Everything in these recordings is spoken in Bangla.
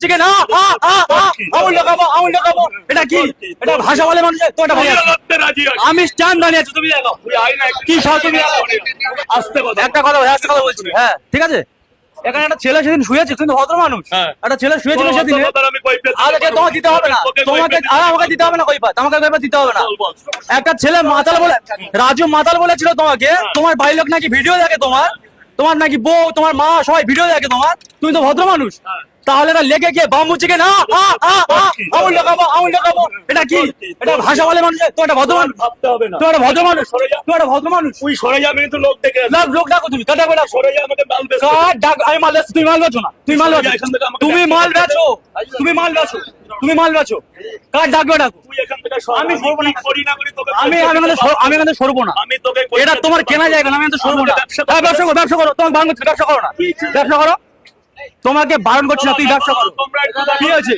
ঠিক আছে না আ, আ, আ, আঙুল দেখাবো আঙুল দেখাবো। এটা কি? এটা ভাষা বলে মানুষের তো এটা ভাষা। লড়তে রাজি আছি। আমি স্ট্যান্ড দাঁড়িয়ে আছি তুমি দেখো। তুই আয় না একটু কি সাহায্য তুমি আসতে কথা একটা কথা বল, কথা বলছি। হ্যাঁ ঠিক আছে? এখানে একটা ছেলে সেদিন শুয়েছে তুমি ভদ্র মানুষ। হ্যাঁ। একটা ছেলে শুয়েছিল সেদিন। দিতে আরে হবে না। তোমাকে আমাকে দিতে হবে না আমাকে দিতে হবে না। একটা ছেলে মাতাল বলে রাজু মাতাল বলেছিল তোমাকে তোমার বাড়ির লোক নাকি ভিডিও দেখে তোমার। তোমার নাকি বউ তোমার মা সবাই ভিডিও দেখে তোমার। তুমি তো ভদ্র মানুষ। তাহলে এটা লেগে গিয়ে বাম বাম্বু চিকেন আঙুল দেখাবো আঙুল দেখাবো। এটা কি? এটা ভাষা বলে মানুষের তো এটা ভদ্র মানুষ। ভাবতে হবে না। তুমি একটা ভদ্র মানুষ। তুমি একটা ভদ্র মানুষ। তুই সরে যাবে কিন্তু লোক দেখে আসবে। লোক ডাকো তুমি কাটা করে সরে যা আমাকে মাল বেচতে দে। কার ডাক আমি মাল বেচো তুমি মাল বেচো না। তুমি মাল বেচো। তুমি মাল বেচো। তুমি মাল বেচো। তুমি মাল বেচো। কার ডাকবে ডাকো। তুই। আমি সরবো না। করি না করি তোকে আমি আমি সর- আমি এখানে সরবো না। আমি তোকে এটা তোমার কেনা জায়গা না আমি তো সরবো না। ব্যবসা হ্যাঁ, করো ব্যবসা করো। তোমাকে বারণ ব্যবসা করো না। ব্যবসা করো। তোমাকে বারণ করছি না তুই ব্যবসা করো। একটু। কি আছে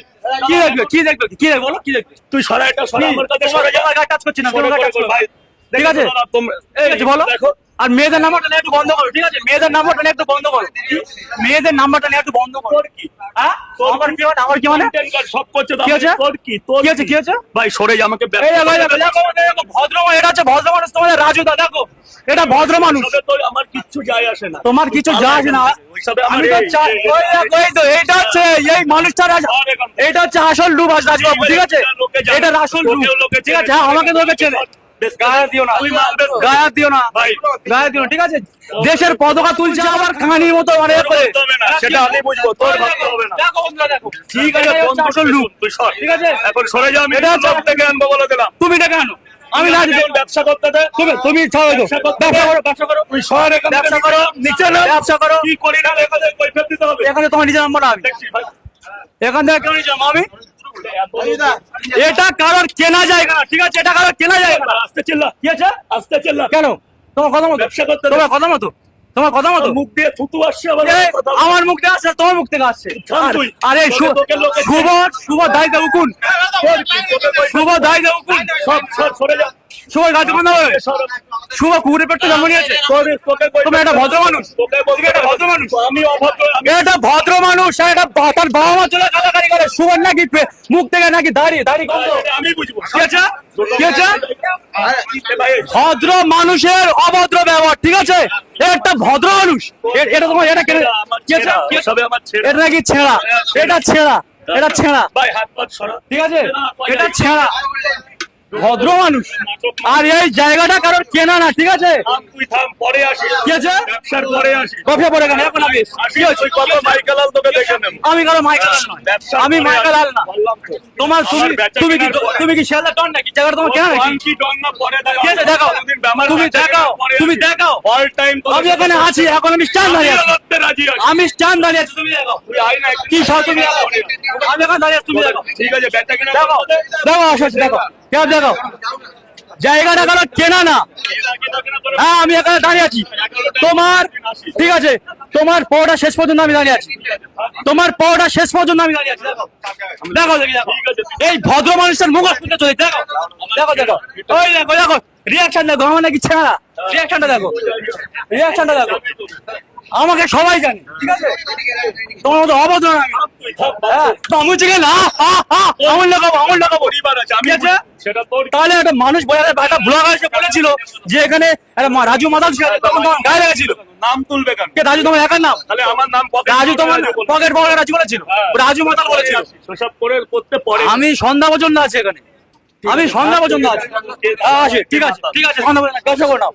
কি দেখবে? কি দেখবে? কি দেখবে বলো? কি দেখবে? তুই সরা এটা সরা আমার কাছে সরে যা তোমার টাচ করছি না সরে তোমার গায়ে করে touch করছি না। ভাই ঠিক আছে? তোমরা আছে বলো। দেখো আর মেয়েদের নাম্বারটা নিয়ে একটু বন্ধ করো ঠিক আছে? মেয়েদের নাম্বারটা নিয়ে একটু বন্ধ করো। মেয়েদের নাম্বারটা নিয়ে একটু বন্ধ করো। কি? হ্যাঁ? আমার কি? মানে? আমার কি মানে? সব করছে কি হচ্ছে? তোর কি? তোর কি হচ্ছে কি হচ্ছে ভাই সরে যা আমাকে ভদ্র এটা হচ্ছে ভদ্র মানুষ তোমাদের দেখো এটা ভদ্র মানুষ। আমার কিচ্ছু যায় আসে না। তোমার কিছু যায় আসে না। আমি তো চাই তো এইটা হচ্ছে এই মানুষটা রাজ- এখান হচ্ছে আসল আজ রাজবাবু ঠিক আছে? এটা আসল লোকে ঠিক আছে? হ্যাঁ, আমাকে লোকে চেনে। গায়ে দিও না। তুই মাল বেচ গায়ে দিও না। ভাই। গায়ে দিও না ঠিক আছে? দেশের পতাকা তুলছে আবার কাহানির মতো তোর করে। না, সেটা আমি বুঝব, তোর ভাবতে হবে না। ঠিক আছে সর। ঠিক আছে? এখন সরে যা আমি এটা হচ্ছে- থেকে আনব বলে দিলাম। তুমি ডেকে আনো। আমি একজন ব্যবসা করতে তুমি তুমি ছাড়ো ব্যবসা। করো ব্যবসা করো। তুই শহরে ব্যবসা করো নিচে না ব্যবসা করো। কি করি না এখানে কৈফিয়ত দিতে হবে এখানে তোমার নিজের নাম্বার আমি। দেখছি ভাই। এখান থেকে কেউ নিচে আমি? এটা কারোর কেনা জায়গা ঠিক আছে? এটা কারোর কেনা জায়গা। আসতে চিল্লা। কি আছে আসতে চিল্লা। কেন? তোমার কথা মতো। ব্যবসা করতে তোমার কথা মতো। তোমার কথা মতো। মুখ দিয়ে থুতু আসছে। আমার মুখ থেকে আসছে তোমার মুখ থেকে আসছে। আর- শুভ শুভ দায়িত্ব উকুন। তোর কি? তোকে কৈফিয়ত- শুভ দায়িত্ব উকুন। সব সব সরে যা। শুভ গাছে বন্ধ হবে। শুভ কুকুরের জন্ম নিয়েছে তুমি একটা ভদ্র মানুষ। তুমি একটা ভদ্র মানুষ। আমি অভদ্র এটা ভদ্র মানুষ এটা তার বাবা মা চলে গালাগালি করে। শুভর নাকি মুখ থেকে নাকি দাঁড়িয়ে দাঁড়িয়ে আমি বুঝব। ভদ্র মানুষের অভদ্র ব্যবহার ঠিক আছে? একটা ভদ্র মানুষ। এটা তোমার এটা। এটা নাকি ছেঁড়া? এটা ছেঁড়া। এটা ছেঁড়া। ঠিক আছে? এটা ছেঁড়া। ভদ্র মানুষ। আর এই জায়গাটা কারোর কেনা না ঠিক আছে? থাম তুই থাম পরে আসিস। কি আছে? ব্যবসার পরে আসিস। কফে পড়ে কেন এখন আমি আসিস তুই কত মাইকেলাল তোকে দেখে নেব আমি কারও আমি না। তোমার তুমি কি তুমি কি শিয়ালদা টন নাকি? জায়গাটা তোমার কেনা নাকি? কি না পরে আছে কোনদিন তুমি দেখাও। তুমি দেখাও। All time আমি এখানে আছি এখন আমি স্ট্যান্ড দাঁড়িয়ে আছি। আমি স্ট্যান্ড দাঁড়িয়ে আছি। তুমি তুই না কি সব তুমি আমি এখানে দাঁড়িয়ে তুমি দেখাও ঠিক আছে কেনা দেখো দেখো আসো, দেখো। কেউ দেখো জায়গাটা কারও কেনা না। হ্যাঁ আমি এখানে দাঁড়িয়ে আছি। তোমার ঠিক আছে তোমার পড়াটা শেষ পর্যন্ত আমি দাঁড়িয়ে আছি। তোমার পড়াটা শেষ পর্যন্ত আমি দাঁড়িয়ে আছি। দেখো দেখো এই ভদ্র মানুষটার মুখ চলে দেখো। দেখো দেখো। ওই দেখো দেখো। রিয়াকশন দেখো আমার নাকি ছেঁড়া রিয়াকশনটা দেখো। রিয়াকশনটা দেখো। আমাকে সবাই জানে। ঠিক আছে? তোমার মতো অভদ্র না আমি। হ্যাঁ তো আমি হচ্ছে না? আ, আ, আমল লাগাবো আমল লাগাবো পরিবার আছে? তাহলে একটা মানুষ একটা ব্লগার এসে বলেছিল যে এখানে রাজু মাদাল তখন তোমার গায়ে লেগেছিল। নাম তুলবে কেন? কে রাজু তোমার একার নাম? তাহলে আমার নাম রাজু তোমার পকেট পকেট রাজু বলেছিল। হ্যাঁ। রাজু মাদাল বলেছিল। সেসব করে করতে পরে। আমি সন্ধ্যা পর্যন্ত আছি এখানে। আমি সন্ধ্যা পর্যন্ত আছি। আছি ঠিক আছে ঠিক আছে সন্ধ্যা পর্যন্ত ব্যবসা করে নাও।